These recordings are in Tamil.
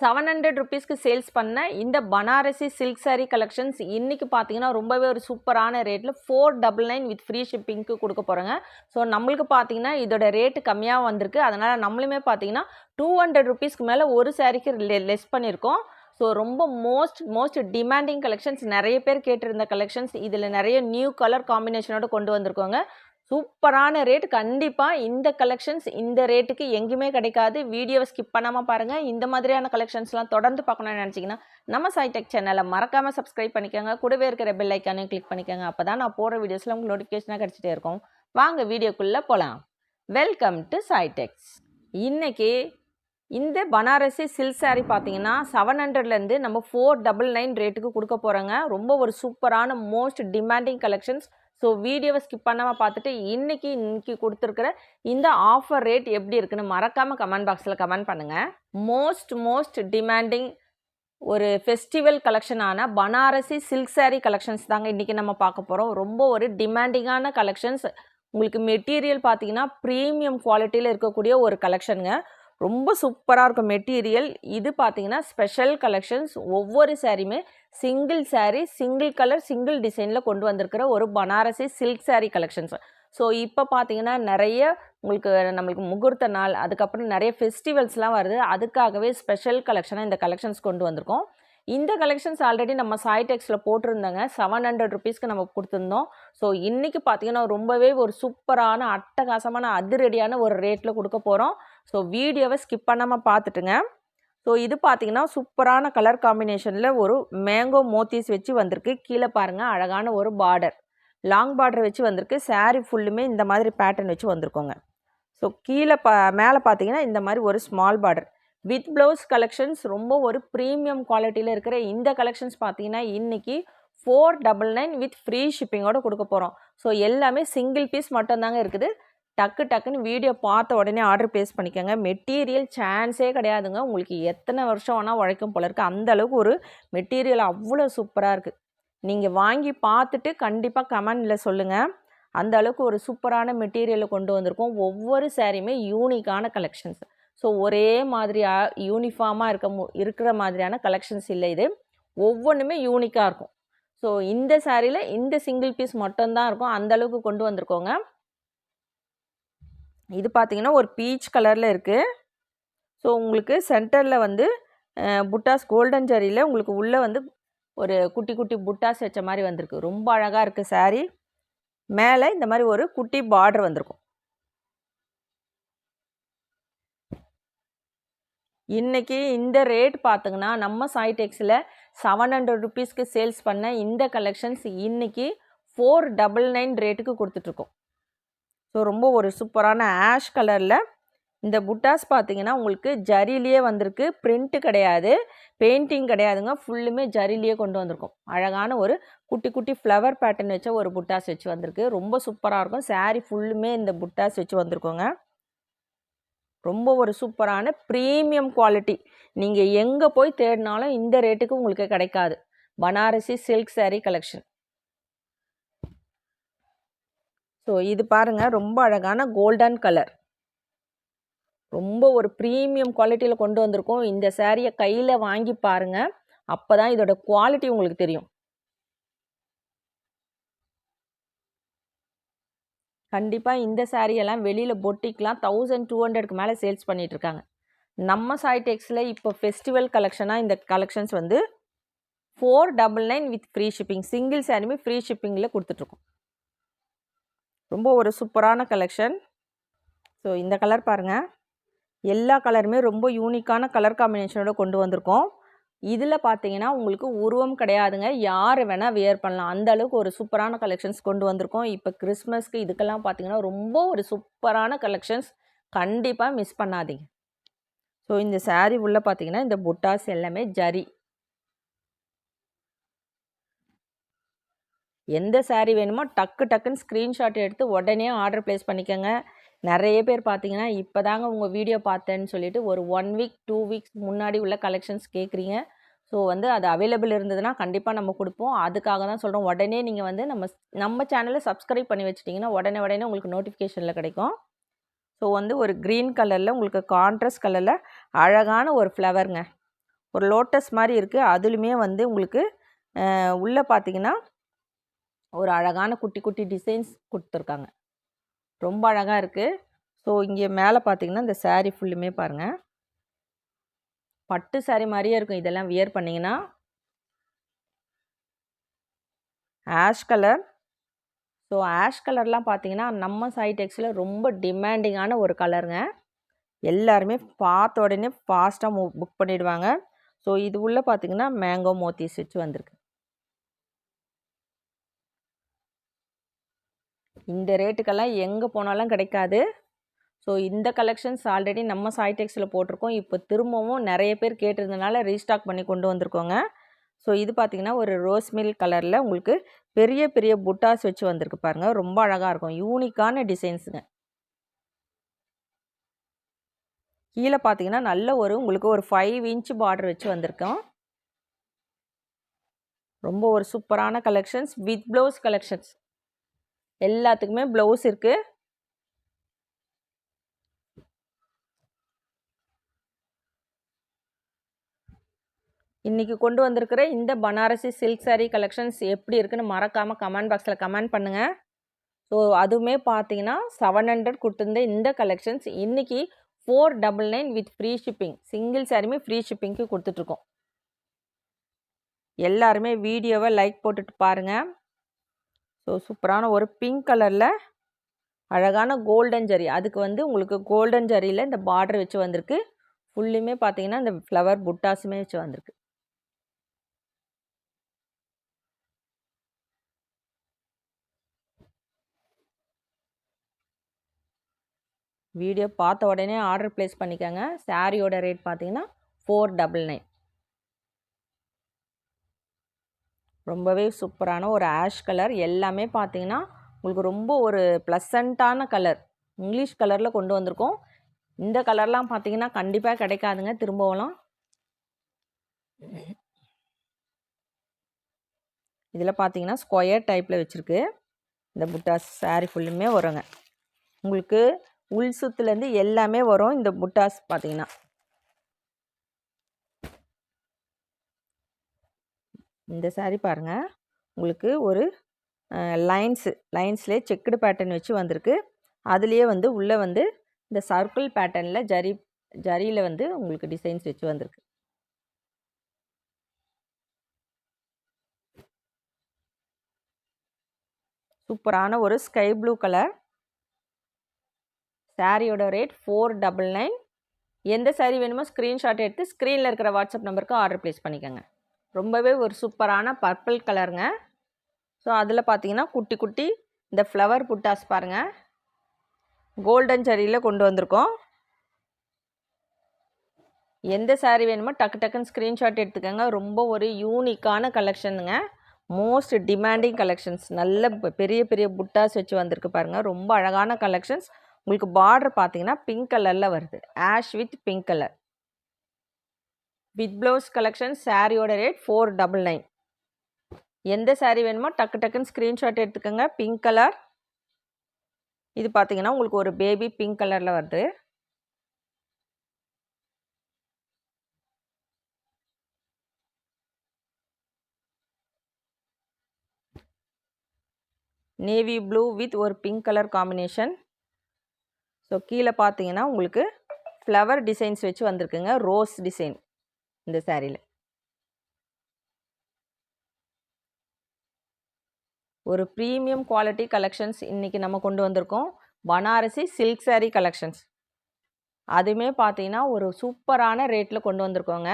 செவன் ஹண்ட்ரட் ருபீஸ்க்கு சேல்ஸ் பண்ண இந்த பனாரசி சில்க் சாரீ கலெக்ஷன்ஸ் இன்றைக்கி பார்த்தீங்கன்னா ரொம்பவே ஒரு சூப்பரான ரேட்டில் four double nine with free ஷிப்பிங்க்கு கொடுக்க போகிறோங்க ஸோ நம்மளுக்கு பார்த்தீங்கன்னா இதோட ரேட்டு கம்மியாக வந்திருக்கு. அதனால் நம்மளுமே பார்த்தீங்கன்னா டூ ஹண்ட்ரட் ருபீஸ்க்கு மேலே ஒரு சாரீக்கு லெஸ் பண்ணியிருக்கோம் ஸோ ரொம்ப மோஸ்ட் மோஸ்ட் டிமாண்டிங் கலெக்ஷன்ஸ் நிறைய பேர் கேட்டிருந்த கலெக்ஷன்ஸ் இதில் நிறைய நியூ கலர் காம்பினேஷனோட கொண்டு வந்திருக்கோங்க. சூப்பரான ரேட் கண்டிப்பாக இந்த கலெக்ஷன்ஸ் இந்த ரேட்டுக்கு எங்கேயுமே கிடைக்காது. வீடியோவை ஸ்கிப் பண்ணாமல் பாருங்கள் இந்த மாதிரியான கலெக்ஷன்ஸ்லாம் தொடர்ந்து பார்க்கணும்னு நினச்சிங்கன்னா நம்ம சைடெக் சேனலை மறக்காமல் சப்ஸ்கிரைப் பண்ணிக்கோங்க. கூடவே இருக்கிற பெல் ஐக்கானையும் கிளிக் பண்ணிக்கோங்க. அப்போ தான் நான் போடுற வீடியோஸில் உங்களுக்கு நோட்டிஃபிகேஷனாக கிடச்சிட்டே இருக்கும். வாங்க வீடியோக்குள்ளே போகலாம் வெல்கம் டு சைடெக்ஸ் இன்றைக்கி இந்த பனாரசி சில்க் சாரீ பார்த்தீங்கன்னா செவன் ஹண்ட்ரட்லேருந்து நம்ம ஃபோர் டபுள் நைன் ரேட்டுக்கு கொடுக்க போகிறோங்க ரொம்ப ஒரு சூப்பரான மோஸ்ட் டிமாண்டிங் கலெக்ஷன்ஸ் ஸோ வீடியோவை ஸ்கிப் பண்ணாமல் பார்த்துட்டு இன்றைக்கி இன்னைக்கு கொடுத்துருக்கிற இந்த ஆஃபர் ரேட் எப்படி இருக்குன்னு மறக்காமல் கமெண்ட் பாக்ஸில் கமெண்ட் பண்ணுங்கள் மோஸ்ட் மோஸ்ட் டிமாண்டிங் ஒரு ஃபெஸ்டிவல் கலெக்ஷனான பனாரசி சில்க் saree கலெக்ஷன்ஸ் தாங்க இன்றைக்கி நம்ம பார்க்க போகிறோம் ரொம்ப ஒரு டிமாண்டிங்கான கலெக்ஷன்ஸ் உங்களுக்கு மெட்டீரியல் பார்த்தீங்கன்னா ப்ரீமியம் குவாலிட்டியில் இருக்கக்கூடிய ஒரு கலெக்ஷனுங்க ரொம்ப சூப்பராக இருக்கும் மெட்டீரியல் இது பார்த்தீங்கன்னா ஸ்பெஷல் கலெக்ஷன்ஸ் ஒவ்வொரு சாரியுமே single sari single colour single டிசைனில் கொண்டு வந்திருக்கிற ஒரு Banarasi silk sari collections so இப்போ பார்த்தீங்கன்னா நிறைய உங்களுக்கு நம்மளுக்கு முகூர்த்த நாள் அதுக்கப்புறம் நிறைய ஃபெஸ்டிவல்ஸ்லாம் வருது. அதுக்காகவே ஸ்பெஷல் கலெக்ஷனாக இந்த கலெக்ஷன்ஸ் கொண்டு வந்திருக்கோம். இந்த கலெக்ஷன்ஸ் ஆல்ரெடி நம்ம சாய்டெக்ஸில் போட்டிருந்தோங்க. செவன் ஹண்ட்ரட் ருபீஸ்க்கு நம்ம கொடுத்துருந்தோம். ஸோ இன்றைக்கி பார்த்தீங்கன்னா ரொம்பவே ஒரு சூப்பரான அட்டகாசமான அதிரடியான ஒரு ரேட்டில் கொடுக்க போகிறோம் ஸோ வீடியோவை ஸ்கிப் பண்ணாமல் பார்த்துட்டுங்க ஸோ இது பார்த்தீங்கன்னா சூப்பரான கலர் காம்பினேஷனில் ஒரு மேங்கோ மோத்திஸ் வச்சு வந்திருக்கு. கீழே பாருங்கள் அழகான ஒரு பார்டர் லாங் பார்டர் வச்சு வந்திருக்கு. சாரீ ஃபுல்லுமே இந்த மாதிரி பேட்டர்ன் வச்சு வந்திருக்கோங்க. ஸோ கீழே பா மேலே பார்த்தீங்கன்னா இந்த மாதிரி ஒரு small border with blouse collections ரொம்ப ஒரு ப்ரீமியம் குவாலிட்டியில் இருக்கிற இந்த கலெக்ஷன்ஸ் பார்த்தீங்கன்னா இன்றைக்கி four double nine with free ஷிப்பிங்கோட கொடுக்க போகிறோம் ஸோ எல்லாமே சிங்கிள் பீஸ் மட்டும்தாங்க இருக்குது. டக்கு டக்குன்னு வீடியோ பார்த்த உடனே ஆர்டர் பேஸ் பண்ணிக்கோங்க. மெட்டீரியல் சான்ஸே கிடையாதுங்க. உங்களுக்கு எத்தனை வருஷம் வேணால் உழைக்கும் போல இருக்குது அந்தளவுக்கு ஒரு மெட்டீரியல் அவ்வளோ சூப்பராக இருக்குது நீங்கள் வாங்கி பார்த்துட்டு கண்டிப்பாக கமெண்டில் சொல்லுங்கள் அந்த அளவுக்கு ஒரு சூப்பரான மெட்டீரியலை கொண்டு வந்திருக்கோம். ஒவ்வொரு சாரியுமே யூனிக்கான கலெக்ஷன்ஸ் ஸோ ஒரே மாதிரியாக யூனிஃபார்மாக இருக்க மு இருக்கிற மாதிரியான கலெக்ஷன்ஸ் இல்லை இது. ஒவ்வொன்றுமே யூனிக்காக இருக்கும். ஸோ இந்த சாரியில் இந்த சிங்கிள் பீஸ் மட்டும்தான் இருக்கும். அந்த அளவுக்கு கொண்டு வந்திருக்கோங்க. இது பார்த்தீங்கன்னா ஒரு பீச் கலரில் இருக்குது ஸோ உங்களுக்கு சென்டரில் வந்து புட்டாஸ் கோல்டன் ஜரியில் உங்களுக்கு உள்ளே வந்து ஒரு குட்டி குட்டி புட்டாஸ் வச்ச மாதிரி வந்திருக்கு. ரொம்ப அழகாக இருக்குது சாரீ மேலே இந்த மாதிரி ஒரு குட்டி பார்டர் வந்திருக்கும். இன்றைக்கி இந்த ரேட் பார்த்தீங்கன்னா நம்ம சாய்டெக்ஸில் செவன் ஹண்ட்ரட் ருபீஸ்க்கு சேல்ஸ் பண்ண இந்த கலெக்ஷன்ஸ் இன்றைக்கி ஃபோர் டபுள் நைன் ரேட்டுக்கு கொடுத்துட்ருக்கோம் ஸோ ரொம்ப ஒரு சூப்பரான ஆஷ் கலரில் இந்த புட்டாஸ் பார்த்தீங்கன்னா உங்களுக்கு ஜரிலேயே வந்திருக்கு. பிரிண்ட்டு கிடையாது. பெயிண்டிங் கிடையாதுங்க. ஃபுல்லுமே ஜரிலேயே கொண்டு வந்திருக்கும். அழகான ஒரு குட்டி குட்டி ஃப்ளவர் பேட்டர்ன் வச்ச ஒரு புட்டாஸ் வச்சு வந்திருக்கு. ரொம்ப சூப்பராக இருக்கும். சாரீ ஃபுல்லுமே இந்த புட்டாஸ் வச்சு வந்திருக்கோங்க. ரொம்ப ஒரு சூப்பரான ப்ரீமியம் குவாலிட்டி. நீங்கள் எங்கே போய் தேடினாலும் இந்த ரேட்டுக்கு உங்களுக்கு கிடைக்காது. Banarasi silk sari collection. So இது பாருங்கள் ரொம்ப அழகான கோல்டன் கலர் ரொம்ப ஒரு ப்ரீமியம் குவாலிட்டியில் கொண்டு வந்திருக்கோம். இந்த சேரீயை கையில் வாங்கி பாருங்கள் அப்போ தான் இதோட குவாலிட்டி உங்களுக்கு தெரியும். கண்டிப்பாக இந்த சேரீயெல்லாம் வெளியில் பொட்டிக்லாம் தௌசண்ட் டூ ஹண்ட்ரட்க்கு மேலே சேல்ஸ் பண்ணிகிட்ருக்காங்க இருக்காங்க. நம்ம சாய்டெக்ஸில் இப்போ ஃபெஸ்டிவல் கலெக்ஷனாக இந்த கலெக்ஷன்ஸ் வந்து four double nine with free shipping single சாரியுமே ஃப்ரீ ஷிப்பிங்கில் கொடுத்துட்ருக்கோம் ரொம்ப ஒரு சூப்பரான கலெக்ஷன். ஸோ இந்த கலர் பாருங்கள் எல்லா கலருமே ரொம்ப யூனிக்கான கலர் காம்பினேஷனோட கொண்டு வந்திருக்கோம். இதில் பார்த்தீங்கன்னா உங்களுக்கு உருவம் கிடையாதுங்க. யார் வேணால் வியர் பண்ணலாம். அந்த அளவுக்கு ஒரு சூப்பரான கலெக்ஷன்ஸ் கொண்டு வந்திருக்கோம். இப்போ கிறிஸ்மஸ்க்கு இதுக்கெல்லாம் பார்த்தீங்கன்னா ரொம்ப ஒரு சூப்பரான கலெக்ஷன்ஸ் கண்டிப்பாக மிஸ் பண்ணாதீங்க. ஸோ இந்த saree உள்ளே பார்த்தீங்கன்னா இந்த புட்டாஸ் எல்லாமே ஜரி. எந்த சாரீ வேணுமோ டக்கு டக்குன்னு ஸ்க்ரீன்ஷாட் எடுத்து உடனே ஆர்டர் ப்ளேஸ் பண்ணிக்கோங்க. நிறைய பேர் பார்த்தீங்கன்னா இப்போ தாங்க உங்கள் வீடியோ பார்த்தேன்னு சொல்லிட்டு ஒரு ஒன் வீக் டூ வீக்ஸ் முன்னாடி உள்ள கலெக்ஷன்ஸ் கேட்குறீங்க. ஸோ வந்து அது அவைலபிள் இருந்ததுன்னா கண்டிப்பாக நம்ம கொடுப்போம். அதுக்காக தான் சொல்கிறோம் உடனே நீங்கள் வந்து நம்ம நம்ம சேனலை சப்ஸ்கிரைப் பண்ணி வச்சிட்டிங்கன்னா உடனே உடனே உங்களுக்கு நோட்டிஃபிகேஷனில் கிடைக்கும். ஸோ வந்து ஒரு க்ரீன் கலரில் உங்களுக்கு கான்ட்ரஸ்ட் கலரில் அழகான ஒரு ஃப்ளவருங்க ஒரு லோட்டஸ் மாதிரி இருக்குது அதுலேயுமே வந்து உங்களுக்கு உள்ளே பார்த்தீங்கன்னா ஒரு அழகான குட்டி குட்டி டிசைன்ஸ் கொடுத்துருக்காங்க. ரொம்ப அழகாக இருக்குது ஸோ இங்கே மேலே பார்த்தீங்கன்னா இந்த சாரீ ஃபுல்லுமே பாருங்கள் பட்டு saree மாதிரியே இருக்கும். இதெல்லாம் வியர் பண்ணிங்கன்னா ஆஷ் கலர் ஸோ ஆஷ் கலர்லாம் பார்த்தீங்கன்னா நம்ம சைடெக்ஸில் ரொம்ப டிமாண்டிங்கான ஒரு கலருங்க எல்லாருமே பார்த்த உடனே ஃபாஸ்ட்டாக மூ புக் பண்ணிவிடுவாங்க ஸோ இது உள்ளே பார்த்தீங்கன்னா மேங்கோ மோத்தி ஸ்டிச் வந்திருக்கு. இந்த ரேட்டுக்கெல்லாம் எங்கே போனாலும் கிடைக்காது. ஸோ இந்த கலெக்ஷன்ஸ் ஆல்ரெடி நம்ம சாய்டெக்ஸில் போட்டிருக்கோம். இப்போ திரும்பவும் நிறைய பேர் கேட்டிருந்தனால ரீஸ்டாக் பண்ணி கொண்டு வந்திருக்கோங்க. ஸோ இது பார்த்தீங்கன்னா ஒரு ரோஸ் மில் கலரில் உங்களுக்கு பெரிய பெரிய புட்டாஸ் வச்சு வந்திருக்கு பாருங்கள் ரொம்ப அழகாக இருக்கும். யூனிக்கான டிசைன்ஸுங்க கீழே பார்த்தீங்கன்னா நல்ல ஒரு உங்களுக்கு ஒரு ஃபைவ் இன்ச் பார்டர் வச்சு வந்திருக்கோம். ரொம்ப ஒரு சூப்பரான கலெக்ஷன்ஸ் வித் ப்ளவுஸ் கலெக்ஷன்ஸ் எல்லாத்துக்குமே ப்ளவுஸ் இருக்குது இன்றைக்கி கொண்டு வந்திருக்கிற இந்த பனாரசி சில்க் சாரீ கலெக்ஷன்ஸ் எப்படி இருக்குன்னு மறக்காமல் கமெண்ட் பாக்ஸில் கமெண்ட் பண்ணுங்கள் ஸோ அதுவுமே பார்த்தீங்கன்னா செவன் ஹண்ட்ரட் கொடுத்துருந்த இந்த கலெக்ஷன்ஸ் இன்றைக்கி four double nine with free shipping single சாரியுமே ஃப்ரீ ஷிப்பிங்க்கு கொடுத்துட்ருக்கோம் எல்லாருமே வீடியோவை லைக் போட்டுட்டு பாருங்கள் ஸோ சூப்பரான ஒரு பிங்க் கலரில் அழகான கோல்டன் ஜரி அதுக்கு வந்து உங்களுக்கு கோல்டன் ஜரியில் இந்த பார்டர் வச்சு வந்திருக்கு. ஃபுல்லுமே பார்த்தீங்கன்னா இந்த ஃப்ளவர் புட்டாஸுமே வச்சு வந்திருக்கு. வீடியோ பார்த்த உடனே ஆர்டர் ப்ளேஸ் பண்ணிக்கோங்க. சாரியோட ரேட் பார்த்தீங்கன்னா ஃபோர் டபுள் நைன் ரொம்பவே சூப்பரான ஒரு ஆஷ் கலர். எல்லாமே பார்த்தீங்கன்னா உங்களுக்கு ரொம்ப ஒரு ப்ளசண்ட்டான கலர். இங்கிலீஷ் கலரில் கொண்டு வந்திருக்கோம். இந்த கலர்லாம் பார்த்தீங்கன்னா கண்டிப்பாக கிடைக்காதுங்க. திரும்பவும். இதில் பார்த்தீங்கன்னா ஸ்கொயர் டைப்பில் வச்சுருக்கு. இந்த புட்டாஸ் சாரீ ஃபுல்லுமே வருங்க. உங்களுக்கு உள் சுத்துலேருந்து எல்லாமே வரும். இந்த புட்டாஸ் பார்த்தீங்கன்னா இந்த சாரீ பாருங்கள் உங்களுக்கு ஒரு லைன்ஸு லைன்ஸ்லேயே செக்குடு பேட்டர்ன் வச்சு வந்திருக்கு. அதுலேயே வந்து உள்ளே வந்து இந்த சர்க்கிள் பேட்டர்னில் ஜரி ஜரியில் வந்து உங்களுக்கு டிசைன்ஸ் வச்சு வந்திருக்கு. சூப்பரான ஒரு ஸ்கை ப்ளூ கலர் சாரியோட ரேட் ஃபோர் டபுள் நைன் எந்த சாரீ வேணுமோ ஸ்க்ரீன்ஷாட் எடுத்து ஸ்க்ரீனில் இருக்கிற வாட்ஸ்அப் நம்பருக்கு ஆர்டர் ப்ளேஸ் பண்ணிக்கோங்க. ரொம்பவே ஒரு சூப்பரான பர்பிள் கலருங்க. ஸோ அதில் பார்த்தீங்கன்னா குட்டி குட்டி இந்த ஃப்ளவர் புட்டாஸ் பாருங்கள் கோல்டன் சரியில் கொண்டு வந்திருக்கோம். எந்த சாரீ வேணுமோ டக்கு டக்குன்னு ஸ்க்ரீன்ஷாட் எடுத்துக்கோங்க. ரொம்ப ஒரு யூனிக்கான கலெக்ஷனுங்க மோஸ்ட் டிமாண்டிங் கலெக்ஷன்ஸ் நல்ல பெரிய பெரிய புட்டாஸ் வச்சு வந்திருக்கு பாருங்கள் ரொம்ப அழகான கலெக்ஷன்ஸ் உங்களுக்கு பார்டர் பார்த்தீங்கன்னா பிங்க் கலரில் வருது. Ash with pink colour with blouse collection சாரியோட ரேட் ஃபோர் டபுள் நைன் எந்த சாரீ வேணுமோ டக்கு டக்குன்னு ஸ்க்ரீன்ஷாட் எடுத்துக்கோங்க. பிங்க் கலர் இது பார்த்தீங்கன்னா உங்களுக்கு ஒரு பேபி பிங்க் கலரில் வருது. நேவி ப்ளூ வித் ஒரு பிங்க் கலர் காம்பினேஷன் ஸோ கீழே பார்த்தீங்கன்னா உங்களுக்கு ஃப்ளவர் டிசைன்ஸ் வச்சு வந்திருக்குங்க. ரோஸ் டிசைன் இந்த சாரியில் ஒரு ப்ரீமியம் குவாலிட்டி கலெக்ஷன்ஸ் இன்றைக்கி நம்ம கொண்டு வந்திருக்கோம். பனாரசி சில்க் saree கலெக்ஷன்ஸ் அதுவுமே பார்த்தீங்கன்னா ஒரு சூப்பரான ரேட்டில் கொண்டு வந்திருக்கோங்க.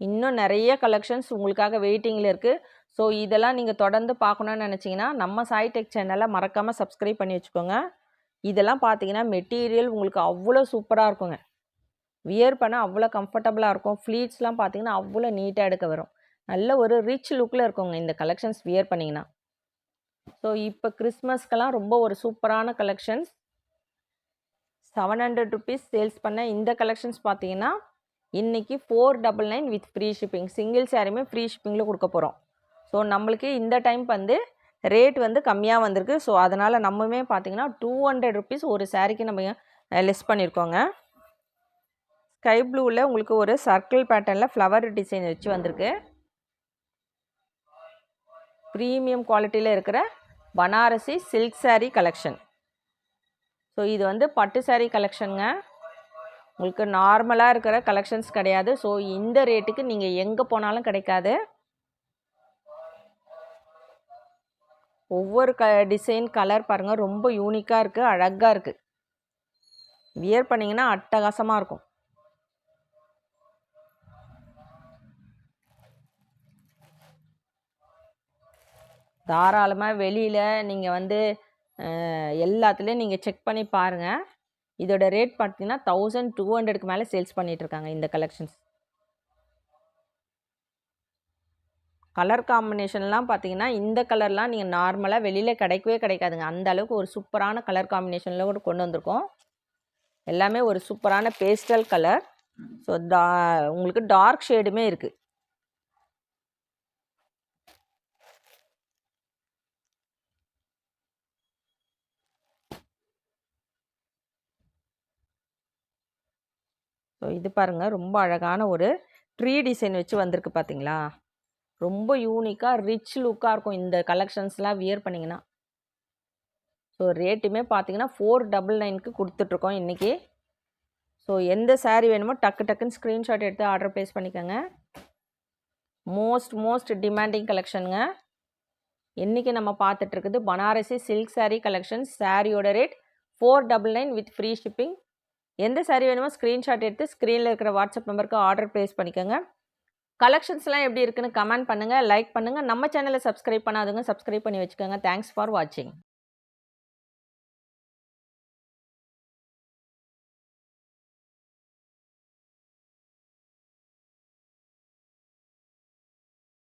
இன்னும் நிறைய கலெக்ஷன்ஸ் உங்களுக்காக வெயிட்டிங்கில் இருக்குது ஸோ இதெல்லாம் நீங்கள் தொடர்ந்து பார்க்கணுன்னு நினச்சிங்கன்னா நம்ம சாய் டெக் சேனலை மறக்காமல் சப்ஸ்கிரைப் பண்ணி வச்சுக்கோங்க. இதெல்லாம் பார்த்தீங்கன்னா மெட்டீரியல் உங்களுக்கு அவ்வளோ சூப்பராக இருக்குங்க. வியர் பண்ண அவ்வளோ கம்ஃபர்டபுளாக இருக்கும். ஃப்ளீட்ஸ்லாம் பார்த்தீங்கன்னா அவ்வளோ நீட்டாக எடுக்க வரும். நல்ல ஒரு ரிச் லுக்கில் இருக்குங்க இந்த கலெக்ஷன்ஸ் வியர் பண்ணிங்கன்னா. ஸோ இப்போ கிறிஸ்மஸ்க்கெல்லாம் ரொம்ப ஒரு சூப்பரான collections. Seven hundred rupees sales பண்ண இந்த கலெக்ஷன்ஸ் பார்த்தீங்கன்னா இன்றைக்கி four double nine with free shipping. Single சாரியுமே ஃப்ரீ ஷிப்பிங்கில் கொடுக்க போகிறோம் ஸோ நம்மளுக்கு இந்த டைம் வந்து ரேட் வந்து கம்மியாக வந்திருக்கு. ஸோ அதனால் நம்மமே பார்த்தீங்கன்னா டூ ஹண்ட்ரட் ருபீஸ் ஒரு சாரீக்கு நம்ம லெஸ் பண்ணியிருக்கோங்க ஸ்கை ப்ளூவில் உங்களுக்கு ஒரு சர்க்கிள் பேட்டர்னில் ஃப்ளவர் டிசைன் வச்சு வந்திருக்கு. ப்ரீமியம் குவாலிட்டியில் இருக்கிற Banarasi silk sari collection so இது வந்து பட்டு சாரீ கலெக்ஷனுங்க உங்களுக்கு நார்மலாக இருக்கிற கலெக்ஷன்ஸ் கிடையாது. ஸோ இந்த ரேட்டுக்கு நீங்கள் எங்கே போனாலும் கிடைக்காது. ஒவ்வொரு க டிசைன் கலர் பாருங்கள் ரொம்ப யூனிக்காக இருக்குது அழகாக இருக்குது வியர் பண்ணிங்கன்னா அட்டகாசமாக இருக்கும். தாராளமாக வெளியில் நீங்கள் வந்து எல்லாத்துலேயும் நீங்கள் செக் பண்ணி பாருங்கள் இதோட ரேட் பார்த்தீங்கன்னா தௌசண்ட் டூ ஹண்ட்ரடுக்கு மேலே சேல்ஸ் பண்ணிகிட்ருக்காங்க இந்த கலெக்ஷன்ஸ். கலர் காம்பினேஷன்லாம் பார்த்தீங்கன்னா இந்த கலர்லாம் நீங்கள் நார்மலாக வெளியில் கிடைக்கவே கிடைக்காதுங்க. அந்த அளவுக்கு ஒரு சூப்பரான கலர் காம்பினேஷனில் கூட கொண்டு வந்திருக்கோம். எல்லாமே ஒரு சூப்பரான பேஸ்டல் கலர். ஸோ டா உங்களுக்கு டார்க் ஷேடுமே இருக்குது ஸோ இது பாருங்கள் ரொம்ப அழகான ஒரு ட்ரீ டிசைன் வச்சு வந்திருக்கு பார்த்தீங்களா? ரொம்ப யூனிக்காக ரிச் லுக்காக இருக்கும் இந்த கலெக்ஷன்ஸ்லாம் வியர் பண்ணிங்கன்னா. ஸோ ரேட்டுமே பார்த்தீங்கன்னா ஃபோர் டபுள் நைனுக்கு கொடுத்துட்ருக்கோம் இன்றைக்கி ஸோ எந்த சாரீ வேணுமோ டக்கு டக்குன்னு ஸ்க்ரீன்ஷாட் எடுத்து ஆர்டர் ப்ளேஸ் பண்ணிக்கோங்க. மோஸ்ட் மோஸ்ட் டிமாண்டிங் கலெக்ஷனுங்க இன்றைக்கி நம்ம பார்த்துட்ருக்குது பனாரசி சில்க் சாரீ கலெக்ஷன்ஸ் சாரியோட rate four double nine with free shipping எந்த சாரீ வேணுமோ ஸ்க்ரீன்ஷாட் எடுத்து ஸ்க்ரீனில் இருக்கிற வாட்ஸ்அப் நம்பருக்கு ஆர்டர் ப்ளேஸ் பண்ணிக்கோங்க. கலெக்ஷன்ஸ்லாம் எப்படி இருக்குன்னு கமெண்ட் பண்ணுங்கள் லைக் பண்ணுங்கள் நம்ம சேனலை சப்ஸ்கிரைப் பண்ணாதுங்க சப்ஸ்கிரைப் பண்ணி வச்சுக்கோங்க. தேங்க்ஸ் ஃபார் வாட்சிங்